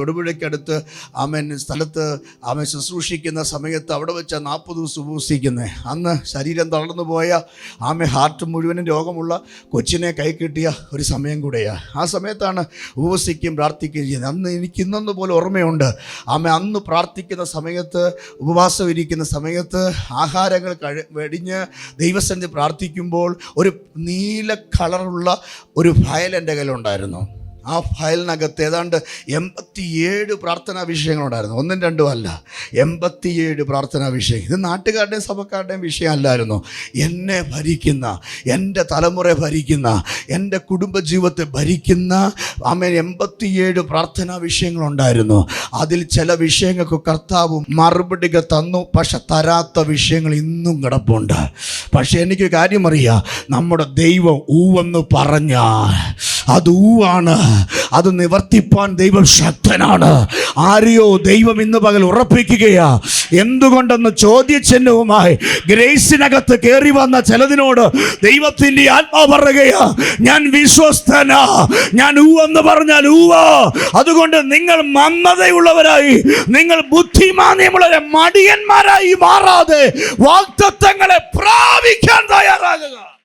തൊടുപുഴയ്ക്കടുത്ത് ആമൻ സ്ഥലത്ത് ആമൻ ശുശ്രൂഷിക്കുന്ന സമയത്ത് അവിടെ വെച്ച നാൽപ്പത് ദിവസം ഉപസിക്കുന്നത് അന്ന് ശരീരം തളർന്നു പോയ ആമെ ഹാർട്ട് മുഴുവനും രോഗമുള്ള കൊച്ചിനെ കൈ കിട്ടിയ ഒരു സമയം കൂടെയാണ് ആ സമയത്താണ് ഉപവസിക്കുകയും പ്രാർത്ഥിക്കുകയും ചെയ്യുന്നത്. അന്ന് എനിക്ക് ഇന്നൊന്നു പോലെ ഓർമ്മയുണ്ട്. ആമ അന്ന് പ്രാർത്ഥിക്കുന്ന സമയത്ത് ഉപവാസം ഇരിക്കുന്ന സമയത്ത് ആഹാരങ്ങൾ കഴി വെടിഞ്ഞ് ദൈവസന്ധി പ്രാർത്ഥിക്കുമ്പോൾ ഒരു നീല കളറുള്ള ഒരു ഫയൽ എന്റെ കയ്യിലുണ്ടായിരുന്നു. ആ ഫയലിനകത്ത് ഏതാണ്ട് എൺപത്തിയേഴ് പ്രാർത്ഥനാ വിഷയങ്ങളുണ്ടായിരുന്നു. ഒന്നും രണ്ടും അല്ല. എൺപത്തിയേഴ് പ്രാർത്ഥനാ വിഷയം. ഇത് നാട്ടുകാരുടെയും സഭക്കാരുടെയും വിഷയമല്ലായിരുന്നു. എന്നെ ഭരിക്കുന്ന എന്റെ തലമുറ ഭരിക്കുന്ന എന്റെ കുടുംബജീവിതത്തെ ഭരിക്കുന്ന അമ്മ എൺപത്തിയേഴ് പ്രാർത്ഥനാ വിഷയങ്ങളുണ്ടായിരുന്നു. അതിൽ ചില വിഷയങ്ങൾക്ക് കർത്താവ് മറുപടികൾ തന്നു. പക്ഷെ തരാത്ത വിഷയങ്ങൾ ഇന്നും കിടപ്പുണ്ട്. പക്ഷെ എനിക്ക് കാര്യം അറിയാം. നമ്മുടെ ദൈവം ഊവെന്ന് പറഞ്ഞാൽ അത് ഊവാണ്. അത് നിവർത്തിപ്പാൻ ദൈവം ശക്തനാണ്. ആരെയോ ദൈവം ഇന്ന് പകൽ ഉറപ്പിക്കുകയാ. എന്തുകൊണ്ടെന്ന് ചോദ്യചിഹ്നവുമായി ഗ്രേസിനകത്ത് കയറി വന്ന ചിലതിനോട് ദൈവത്തിന്റെ ആത്മാ പറയുകയാ ഞാൻ വിശ്വസ്തനാ. ഞാൻ ഊവെന്ന് പറഞ്ഞാൽ ഊവാ. അതുകൊണ്ട് നിങ്ങൾ മന്ദതയുള്ളവരായി നിങ്ങൾ ബുദ്ധിമാന്യമുള്ളവരെ മടിയന്മാരായി മാറാതെ വാക്തത്വങ്ങളെ